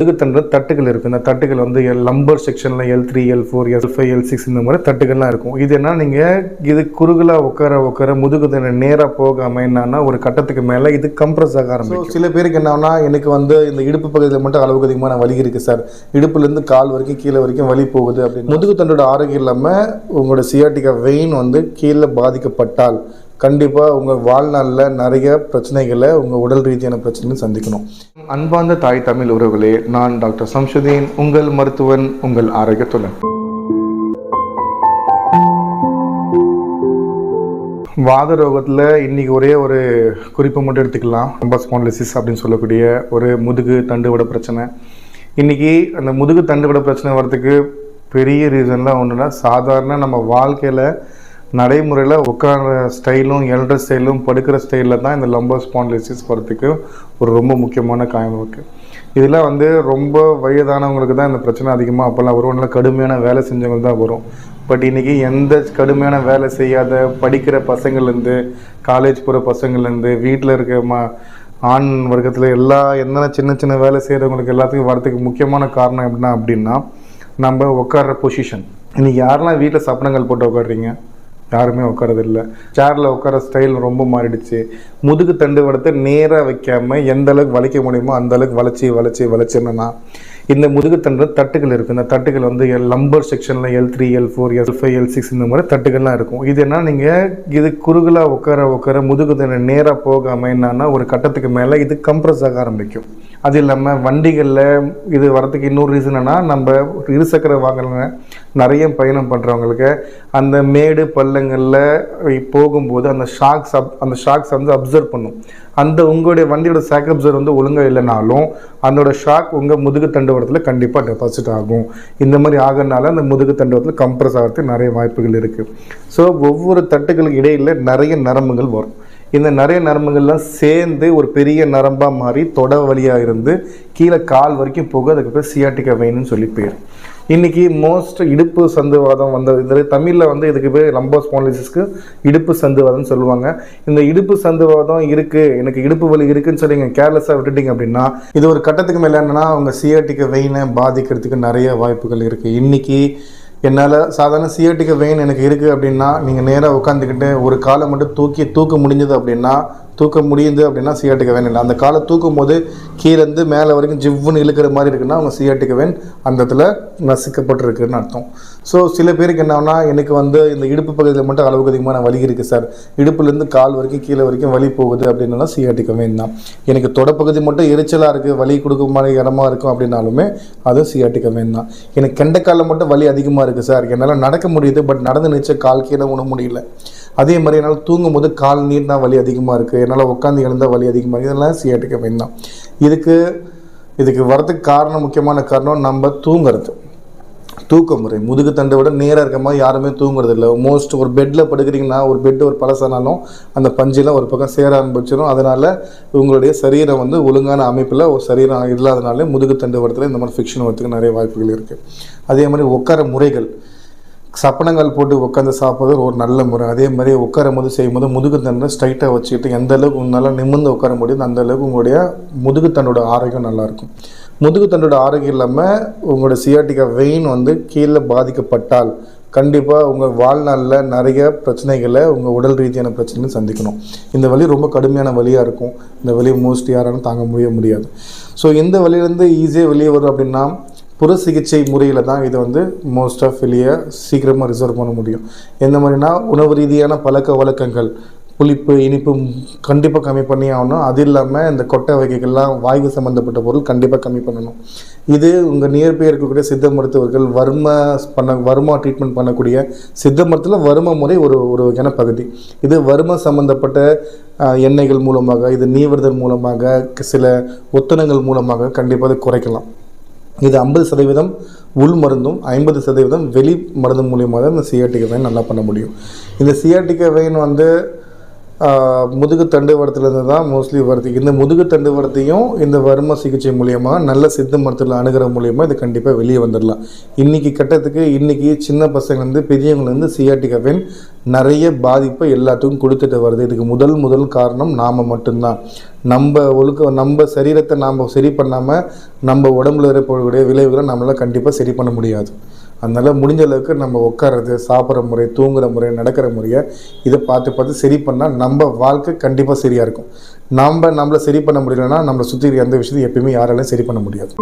முதுகுத்தண்டு தட்டுகள் இருக்குது இந்த தட்டுகள் வந்து எல் லம்பர் செக்ஷனில் L three L four L five L six இந்த மாதிரி தட்டுகள்லாம் இருக்கும். இது என்ன நீங்கள் இது குறுகலாக உட்கார உட்கார முதுகுத்தண்டு நேராக போகாமல் என்னன்னா ஒரு கட்டத்துக்கு மேலே இது கம்ப்ரஸ் ஆக ஆரம்பிக்கும். சில பேருக்கு என்னன்னா எனக்கு வந்து இந்த இடுப்பு பகுதியில் மட்டும் அளவுக்கு அதிகமான வலி இருக்குது சார். இடுப்புலேருந்து கால் வரைக்கும் கீழே வரைக்கும் வலி போகுது அப்படின்னு. முதுகுத்தண்டோட ஆரோக்கியம் இல்லாமல் உங்களோட சியாட்டிக்கா வெயின் வந்து கீழே பாதிக்கப்பட்டால் கண்டிப்பாக உங்கள் வாழ்நாளில் நிறைய பிரச்சனைகளை உங்கள் உடல் ரீதியான பிரச்சனைகளை சந்திக்கணும். அன்பார்ந்த தாய் தமிழ் உறவுகளே நான் டாக்டர் சம்சுதீன் உங்கள் மருத்துவன் உங்கள் ஆரோக்கியத்துடன். வாத ரோகத்தில் இன்றைக்கி ஒரே ஒரு குறிப்பை மட்டும் எடுத்துக்கலாம். அம்பாஸ்பான்லிசிஸ் அப்படின்னு சொல்லக்கூடிய ஒரு முதுகு தண்டுவிட பிரச்சனை. இன்றைக்கி அந்த முதுகு தண்டுவிட பிரச்சனை வர்றதுக்கு பெரிய ரீசன்லாம் ஒன்றுனா சாதாரண நம்ம வாழ்க்கையில் நடைமுறையில் உட்கார ஸ்டைலும் எழுற ஸ்டைலும் படுக்கிற ஸ்டைலில் தான் இந்த லம்பர் ஸ்பான்லிசிஸ் வரதுக்கு ஒரு ரொம்ப முக்கியமான காயம் இருக்குது இதில் வந்து ரொம்ப வயதானவங்களுக்கு தான் இந்த பிரச்சனை அதிகமாக அப்போல்லாம் வரும். நல்லா கடுமையான வேலை செஞ்சவங்க தான் வரும். பட் இன்றைக்கி எந்த கடுமையான வேலை செய்யாத படிக்கிற பசங்கள்லேருந்து காலேஜ் போகிற பசங்கள்லேருந்து வீட்டில் இருக்க மா ஆண் வர்க்கத்தில் எல்லா என்னென்ன சின்ன சின்ன வேலை செய்கிறவங்களுக்கு எல்லாத்துக்கும் வரதுக்கு முக்கியமான காரணம் எப்படின்னா அப்படின்னா நம்ம உட்கார்ற பொசிஷன் இன்றைக்கி யாரெல்லாம் வீட்டில் சப்பனங்கள் போட்டு உட்காடுறீங்க யாருமே உட்காரதில்ல. சேரில் உட்கார ஸ்டைல் ரொம்ப மாறிடுச்சு. முதுகு தண்டு வடத்தை நேராக வைக்காமல் எந்த அளவுக்கு வளைக்க முடியுமோ அந்த அளவுக்கு வளைச்சி வளைச்சி வளைச்சிருந்தேன்னா இந்த முதுகுத்தண்டு தட்டுகள் இருக்குது இந்த தட்டுகள் வந்து எல் லம்பர் செக்ஷனில் L three L four L five L six இந்த மாதிரி தட்டுகள்லாம் இருக்கும். இது என்ன நீங்கள் இது குறுகலாக உட்கார உட்கார முதுகு தண்டு நேராக போகாமல் என்னன்னா ஒரு கட்டத்துக்கு மேலே இது கம்ப்ரஸ் ஆக ஆரம்பிக்கும். அது இல்லாமல் வண்டிகளில் இது வரதுக்கு இன்னொரு ரீசன் என்னன்னா நம்ம இருசக்கர வாகனம் நிறைய பயணம் பண்ணுறவங்களுக்கு அந்த மேடு பள்ளங்களில் போகும்போது அந்த ஷாக்ஸ் அப் அந்த ஷாக்ஸ் வந்து அப்சர்வ் பண்ணும். அந்த உங்களுடைய வண்டியோட சாக் அப்சர்வ் வந்து ஒழுங்காக இல்லைனாலும் அதோட ஷாக் உங்கள் முதுகு தண்டுவடத்தில் கண்டிப்பாக டெபாசிட் ஆகும். இந்த மாதிரி ஆகிறனால அந்த முதுகு தண்டுவடத்தில் கம்ப்ரஸ் ஆகிறதுக்கு நிறைய வாய்ப்புகள் இருக்குது ஸோ ஒவ்வொரு தட்டுகளுக்கு இடையில் நிறைய நரம்புகள் வரும். இந்த நிறைய நரம்புகள்லாம் சேர்ந்து ஒரு பெரிய நரம்பாக மாறி தொட வழியாக இருந்து கீழே கால் வரைக்கும் போக அதுக்கு பேர் சியாட்டிக்கா வெயின்னு சொல்லி பேர். இன்னைக்கு மோஸ்ட் இடுப்பு சந்துவாதம் வந்தது இந்த தமிழில் வந்து இதுக்கு பேர் லம்போ ஸ்பான்லிசிஸ்க்கு இடுப்பு சந்துவாதம்னு சொல்லுவாங்க. இந்த இடுப்பு சந்துவாதம் இருக்குது எனக்கு இடுப்பு வலி இருக்குன்னு சொல்லி நீங்கள் கேர்லெஸ்ஸாக விட்டுட்டீங்க அப்படின்னா இது ஒரு கட்டத்துக்கு மேலே என்னன்னா அவங்க சியாட்டிக்க வெயினை பாதிக்கிறதுக்கு நிறைய வாய்ப்புகள் இருக்குது இன்னைக்கு என்னால் சாதாரண சியாட்டிக்க வெயின் எனக்கு இருக்குது அப்படின்னா நீங்கள் நேராக உட்காந்துக்கிட்டு ஒரு காலை மட்டும் தூக்கி தூக்க முடிஞ்சது அப்படின்னா தூக்க முடியுது அப்படின்னா சியாட்டிக்க வெயின் இல்லை. அந்த காலை தூக்கும் போது கீழேருந்து மேலே வரைக்கும் ஜிவ்வுன்னு இழுக்கிற மாதிரி இருக்குன்னா அவங்க சியாட்டிக்க வேன் அந்த இடத்துல நசுக்கப்பட்டிருக்குன்னு அர்த்தம். ஸோ சில பேருக்கு என்னன்னா எனக்கு வந்து இந்த இடுப்பு பகுதியில் மட்டும் அளவுக்கு அதிகமான வலி இருக்குது சார். இடுப்புலேருந்து கால் வரைக்கும் கீழே வரைக்கும் வலி போகுது அப்படின்னா சியாட்டிக்க வெயின் தான் எனக்கு தொடப்பகுதி மட்டும் எரிச்சலாக இருக்குது வலி கொடுக்க மாதிரி இடமா இருக்கும் அப்படின்னாலுமே அது சியாட்டிக்க வெயின் தான் எனக்கு கெண்டைக்காலில் மட்டும் வலி அதிகமாக இருக்குது சார். என்னால் நடக்க முடியுது பட் நடந்து நிச்சய கால் கீழே உண முடியல. அதே மாதிரி என்னால் தூங்கும் போது கால் நீர்னா வலி அதிகமாக இருக்குது என்னால் உட்காந்து எழுந்தால் வலி அதிகமாக இருக்குது இதெல்லாம் சியாட்டிக் பெயின் தான் இதுக்கு இதுக்கு வரதுக்கு காரணம் முக்கியமான காரணம் நம்ம தூங்குறது. தூக்க முறை. முதுகு தண்டை விட நேராக இருக்க மாதிரி யாருமே தூங்குறது இல்லை. மோஸ்ட் ஒரு பெட்டில் படுக்கிறீங்கன்னா ஒரு பெட் ஒரு பழசானாலும் அந்த பஞ்செல்லாம் ஒரு பக்கம் சேர ஆரம்பிச்சிடும் அதனால் உங்களுடைய சரீரம் வந்து ஒழுங்கான அமைப்பில் ஒரு சரீரம் இல்லாதனாலே முதுகு தண்டு வரத்தில் இந்த மாதிரி ஃபிக்ஷன் வரதுக்கு நிறைய வாய்ப்புகள் இருக்குது அதே மாதிரி உட்கார முறைகள். சப்பனங்கள் போட்டு உட்காந்து சாப்பிட்றது ஒரு நல்ல முறை. அதே மாதிரி உட்காரும் போது செய்யும்போது முதுகு தண்டை ஸ்ட்ரைட்டாக வச்சுக்கிட்டு எந்த அளவுக்கு உங்களால் நிமிர்ந்து உட்கார முடியுது அந்த அளவுக்கு உங்களுடைய முதுகுத்தண்டோட ஆரோக்கியம் நல்லாயிருக்கும் முதுகுத்தண்டோட ஆரோக்கியம் இல்லாமல் உங்களோட சியாட்டிக்கா வெயின் வந்து கீழே பாதிக்கப்பட்டால் கண்டிப்பாக உங்கள் வாழ்நாளில் நிறைய பிரச்சனைகளை உங்கள் உடல் ரீதியான பிரச்சனைகள் சந்திக்கணும். இந்த வலி ரொம்ப கடுமையான வலியாக இருக்கும். இந்த வலியை மோஸ்ட்லி யாராலும் தாங்க முடிய முடியாது. ஸோ இந்த வலியிலேருந்து ஈஸியாக வெளியே வரும் அப்படின்னா புற சிகிச்சை முறையில் தான் இதை வந்து மோஸ்ட் ஆஃப் வெளியே சீக்கிரமாக ரிசர்வ் பண்ண முடியும். எந்த மாதிரினா உணவு ரீதியான பழக்க வழக்கங்கள் புளிப்பு இனிப்பு கண்டிப்பாக கம்மி பண்ணி ஆகணும். அது இல்லாமல் இந்த கொட்டை வகைகள்லாம் வாய்வு சம்மந்தப்பட்ட பொருள் கண்டிப்பாக கம்மி பண்ணணும். இது உங்கள் நியர்பை இருக்கக்கூடிய சித்த மருத்துவர்கள் வர்ம பண்ண வர்மா ட்ரீட்மெண்ட் பண்ணக்கூடிய சித்த மருத்துவத்தில் வர்ம முறை ஒரு ஒரு வகையான பகுதி. இது வர்ம சம்மந்தப்பட்ட எண்ணெய்கள் மூலமாக இது நீவிரதல் மூலமாக சில ஒத்தனங்கள் மூலமாக கண்டிப்பாக அதை குறைக்கலாம். இது ஐம்பது சதவீதம் உள் மருந்தும் ஐம்பது சதவீதம் வெளி மருந்து மூலியமாக தான் இந்த சியாட்டிக்க வெயின் நல்லா பண்ண முடியும். இந்த சியாட்டிக்க வெயின் வந்து முதுகு முதுகு தண்டுவடத்துலேருந்து தான் மோஸ்ட்லி வருது. இந்த முதுகு தண்டுவடத்தையும் இந்த வரும சிகிச்சை மூலியமாக நல்ல சித்த மருத்துவத்தில் அணுகிற மூலியமாக இது கண்டிப்பாக வெளியே வந்துடலாம் இன்றைக்கி கட்டத்துக்கு இன்றைக்கி சின்ன பசங்கள்லேருந்து பெரியவங்கலேருந்து சிஆர்டி வெயின் நிறைய பாதிப்பை எல்லாத்துக்கும் கொடுத்துட்டு வருது. இதுக்கு முதல் முதல் காரணம் நாம் மட்டும்தான். நம்ம ஒழுக்க நம்ம சரீரத்தை நாம் சரி பண்ணாமல் நம்ம உடம்புல இருக்கக்கூடிய விளைவுகளை நம்மளால் கண்டிப்பாக சரி பண்ண முடியாது. அதனால் முடிஞ்ச அளவுக்கு நம்ம உட்கார்றது சாப்பிட்ற முறை தூங்குகிற முறை நடக்கிற முறையை இதை பார்த்து பார்த்து சரி பண்ணால் நம்ம வாழ்க்கை கண்டிப்பாக சரியாக இருக்கும். நம்ம நம்மளை சரி பண்ண முடியலன்னா நம்மளை சுற்றி எந்த விஷயத்தையும் எப்பயுமே யாராலையும் சரி பண்ண முடியாது.